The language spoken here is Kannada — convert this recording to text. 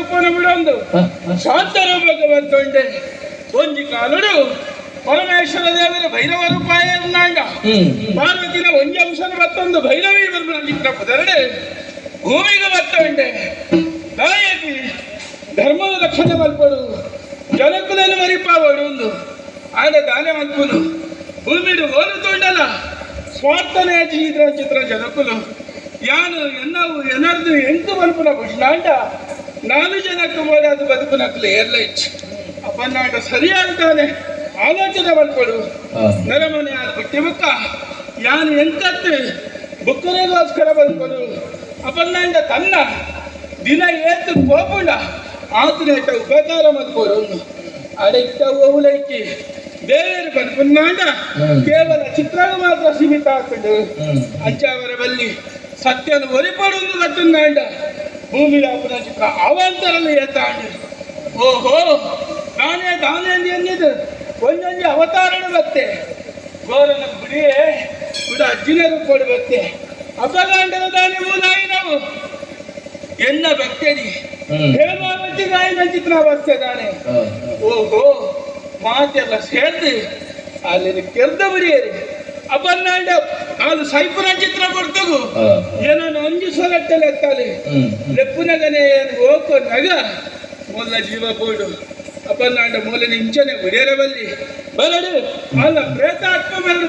ರೂಪನ ಬಿಡೊಂದು ಶಾಂತ ರೂಪಕ್ಕೆ ಬಂತೊಂಡೆ ಒಂಜಿ ಕಾಲುಡು ಪರಮೇಶ್ವರ ದೇವರ ಭೈರವ ರೂಪಾಯ ಉನ್ನಾಂಡ ಪಾರ್ವತಿನ ಒಂಜಿ ಅಂಶನ ಮತ್ತೊಂದು ಭೈರವಿ ಚಿತ್ರ ಪದರಡೆ ಭೂಮಿಗೆ ಬತ್ತೊಂಡೆ ದಾಯಕಿ ಧರ್ಮದ ರಕ್ಷಣೆ ಮಲ್ಪಡು ಜನಕುಲನ್ನು ಮರಿಪಾವಡು ಒಂದು ಆಡ ದಾನೆ ಮಲ್ಪುನು ಭೂಮಿಡು ಓಲುತ್ತೊಂಡಲ ಸ್ವಾರ್ಥನೇ ಚಿತ್ರ ಚಿತ್ರ ಜನಕುಲು. ಯಾನು ಎನ್ನವು ಎನರ್ದು ಎಂಟು ಮಲ್ಪುನ ಬುಷ್ಣಾಂಡ ನಾನು ಜನಕ್ಕೆ ಮೋಡಾದ ಬದುಕುನಕ್ಲೆ ಏರ್ಲ ಇಚ್ಚು ಸರಿ ಸರಿಯಾಗ್ತಾನೆ. ಆಲೋಚನೆ ಮಾಡ್ಕೊಡು ನರಮನೆ ಆದ ಬಿಟ್ಟಿ ಬುಕ್ಕ ಯಾನು ಎಂತತ್ತೆ ಬುಕ್ಕರಿಗೋಸ್ಕರ ಬದುಕೊಡು ಅಪನ್ನಾಂಡ ತನ್ನ ದಿನ ಏತು ಕೋಪುಂಡ. ಆತನೇಟ ಉಪಕಾರ ಮಾಡ್ಕೊಡು ಅಡೆಕ್ಟ ಓಲೈಕಿ ದೇವರು ಬದುಕುನ್ನಾಂಡ ಕೇವಲ ಚಿತ್ರಗಳು ಮಾತ್ರ ಸೀಮಿತ ಆಗ್ತದೆ. ಅಜ್ಜ ಅವರ ಬಲ್ಲಿ ಸತ್ಯನ ಒರಿಪಡುವುದು ಗಟ್ಟುನ್ನಾಂಡ ಭೂಮಿ ಅಪ್ಪನ ಚಿತ್ರ ಅವಾಂತರಲ್ಲಿ ಏತಾಂಡ ಓಹೋ ನಾನೇ ದಾನೆ ಎಂದಿದ್ದು ಒಂದೊಂದು ಅವತಾರಣ ಬತ್ತೆ. ಗೋರನ ಬಿಡಿಯೇ ಕೂಡ ಅಜ್ಜಿನರು ಕೊಡು ಬತ್ತೆ. ಅಪಗಾಂಡದ ದಾನಿ ಮೂಲಾಯಿ ನಾವು. ಎನ್ನ ಭಕ್ತರಿ ಹೇಮಾವತಿ ಗಾಯನ ಚಿತ್ರ ಬರ್ತೇ ತಾನೆ ಓಹೋ ಮಾತೆಲ್ಲ ಸೇರ್ದು. ಅಲ್ಲಿ ಕೆರ್ದ ಬಿಡಿಯರಿ ಅಪರ್ನಾಂಡ ಅದು ಸೈಪುರ ಚಿತ್ರ ಕೊಡ್ತಗು. ಏನೋ ಬಟ್ಟೆಲ್ಲ ಎತ್ತಾಲಿ ಲೆಪ್ಪುನಗನೆ ಹೋಕೊಂಡಾಗ ಮೊದಲ ಜೀವ ಬೋಡು ಅಪ್ಪನಾಂಡ ಮೂಲ ಇಂಚನೆ ಹೊಡೆಯರ ಬಲ್ಲಿ ಬರಡು ಅಲ್ಲ ಪ್ರೇತಾತ್ಮ ಮರಣ